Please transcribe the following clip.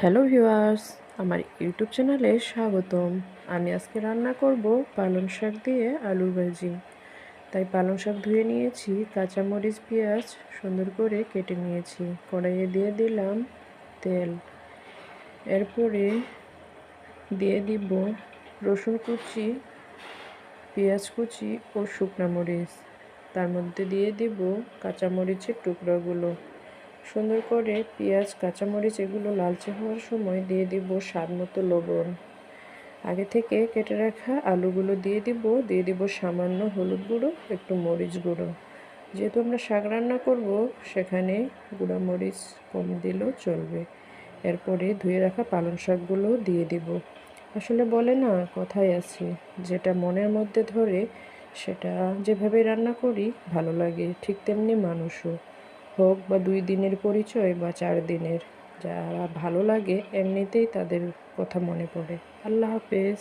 Hello viewers, আমার YouTube চ্যানেলে স্বাগতম। আমি আজকে রান্না করব পালং শাক দিয়ে আলু ভাজি। তাই পালং শাক ধুয়ে নিয়েছি, কাঁচামরিচ, পেঁয়াজ সুন্দর করে কেটে নিয়েছি। কড়াইয়ে দিয়ে দিলাম তেল। এরপরে দিয়ে দিব রসুন কুচি, পেঁয়াজ কুচি ও শুকনা মরিচ। তার মধ্যে দিয়ে দিব কাঁচামরিচের টুকরাগুলো। সুন্দর করে পেঁয়াজ, কাঁচামরিচ এগুলো লালচে হওয়ার সময় দিয়ে দিব স্বাদ মতো লবণ। আগে থেকে কেটে রাখা আলুগুলো দিয়ে দিব দিয়ে দিব সামান্য হলুদ গুঁড়ো, একটু মরিচ গুঁড়ো। যেহেতু আমরা শাক রান্না করব, সেখানে গুঁড়া মরিচ কম দিলেও চলবে। এরপরে ধুয়ে রাখা পালং শাকগুলো দিয়ে দিব। আসলে বলে না, কথাই আছে, যেটা মনের মধ্যে ধরে, সেটা যেভাবে রান্না করি, ভালো লাগে, ঠিক তেমনি মানুষও। হোক বা দুই দিনের পরিচয় বা চার দিনের, যারা ভালো লাগে, এমনিতেই তাদের কথা মনে পড়ে। আল্লাহ হাফেজ।